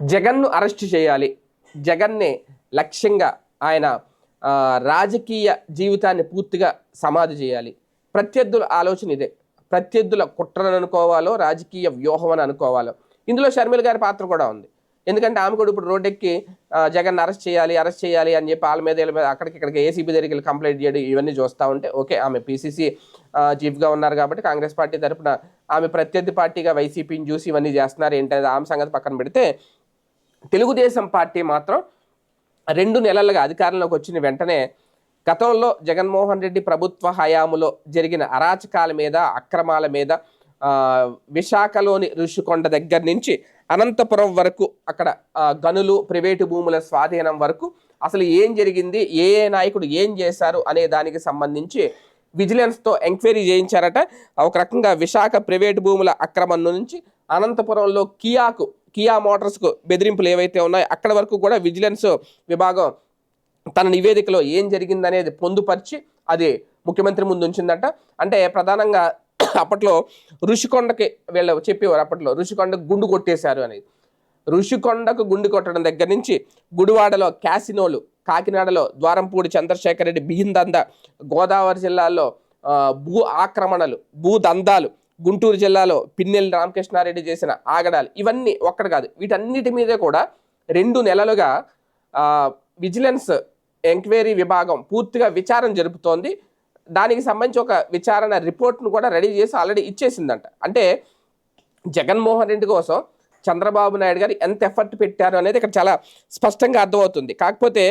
జగన్ను అరెస్ట్ చేయాలి. జగన్నే లక్ష్యంగా ఆయన రాజకీయ జీవితాన్ని పూర్తిగా సమాధి చేయాలి. ప్రత్యర్థుల ఆలోచన ఇదే. ప్రత్యర్థుల కుట్రను అనుకోవాలో రాజకీయ వ్యూహం అని అనుకోవాలో. ఇందులో షర్మిల గారి పాత్ర కూడా ఉంది. ఎందుకంటే ఆమె కూడా ఇప్పుడు రోడ్డెక్కి జగన్ అరెస్ట్ చేయాలి అరెస్ట్ చేయాలి అని చెప్పి వాళ్ళ మీద వీళ్ళ మీద అక్కడికి ఇక్కడికి ఏసీబీ దగ్గరికి వెళ్ళి కంప్లైంట్ చేయడం ఇవన్నీ చూస్తూ ఉంటే ఓకే ఆమె పీసీసీ చీఫ్గా ఉన్నారు కాబట్టి కాంగ్రెస్ పార్టీ తరపున ఆమె ప్రత్యర్థి పార్టీగా వైసీపీని చూసి ఇవన్నీ చేస్తున్నారు. ఏంటనేది ఆమె సంగతి పక్కన పెడితే తెలుగుదేశం పార్టీ మాత్రం రెండు నెలలుగా అధికారంలోకి వచ్చిన వెంటనే గతంలో జగన్మోహన్ రెడ్డి ప్రభుత్వ హయాములో జరిగిన అరాచకాల మీద అక్రమాల మీద విశాఖలోని ఋషికొండ దగ్గర నుంచి అనంతపురం వరకు అక్కడ గనులు ప్రైవేటు భూముల స్వాధీనం వరకు అసలు ఏం జరిగింది ఏ ఏ నాయకుడు ఏం చేశారు అనే దానికి సంబంధించి విజిలెన్స్తో ఎంక్వైరీ చేయించారట. ఒక రకంగా విశాఖ ప్రైవేటు భూముల అక్రమం నుంచి అనంతపురంలో కియాకు కియా మోటార్స్కు బెదిరింపులు ఏవైతే ఉన్నాయో అక్కడ వరకు కూడా విజిలెన్స్ విభాగం తన నివేదికలో ఏం జరిగిందనేది పొందుపరిచి అది ముఖ్యమంత్రి ముందు ఉంచిందట. అంటే ప్రధానంగా అప్పట్లో ఋషికొండకి వీళ్ళు చెప్పేవారు అప్పట్లో ఋషికొండకు గుండు కొట్టేశారు అనేది. ఋషికొండకు గుండు కొట్టడం దగ్గర నుంచి గుడివాడలో క్యాసినోలు కాకినాడలో ద్వారంపూడి చంద్రశేఖర్ రెడ్డి బిహిందంద గోదావరి జిల్లాలో భూ ఆక్రమణలు భూ దందాలు గుంటూరు జిల్లాలో పిన్నెల్లి రామకృష్ణారెడ్డి చేసిన ఆగడాలు ఇవన్నీ ఒక్కటి కాదు. వీటన్నిటి మీద కూడా రెండు నెలలుగా విజిలెన్స్ ఎంక్వైరీ విభాగం పూర్తిగా విచారణ జరుపుతోంది. దానికి సంబంధించి ఒక విచారణ రిపోర్ట్ను కూడా రెడీ చేసి ఆల్రెడీ ఇచ్చేసిందంట. అంటే జగన్మోహన్ రెడ్డి కోసం చంద్రబాబు నాయుడు గారు ఎంత ఎఫర్ట్ పెట్టారు అనేది ఇక్కడ చాలా స్పష్టంగా అర్థమవుతుంది. కాకపోతే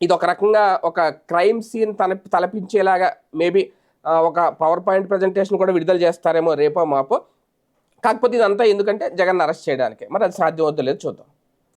ఇది ఒక రకంగా ఒక క్రైమ్ సీన్ తల తలపించేలాగా మేబీ ఒక పవర్ పాయింట్ ప్రజెంటేషన్ కూడా విడుదల చేస్తారేమో రేపో మాపో. కాకపోతే ఇదంతా ఎందుకంటే జగన్ అరెస్ట్ చేయడానికి. మరి అది సాధ్యం అవుతుందో లేదో చూద్దాం.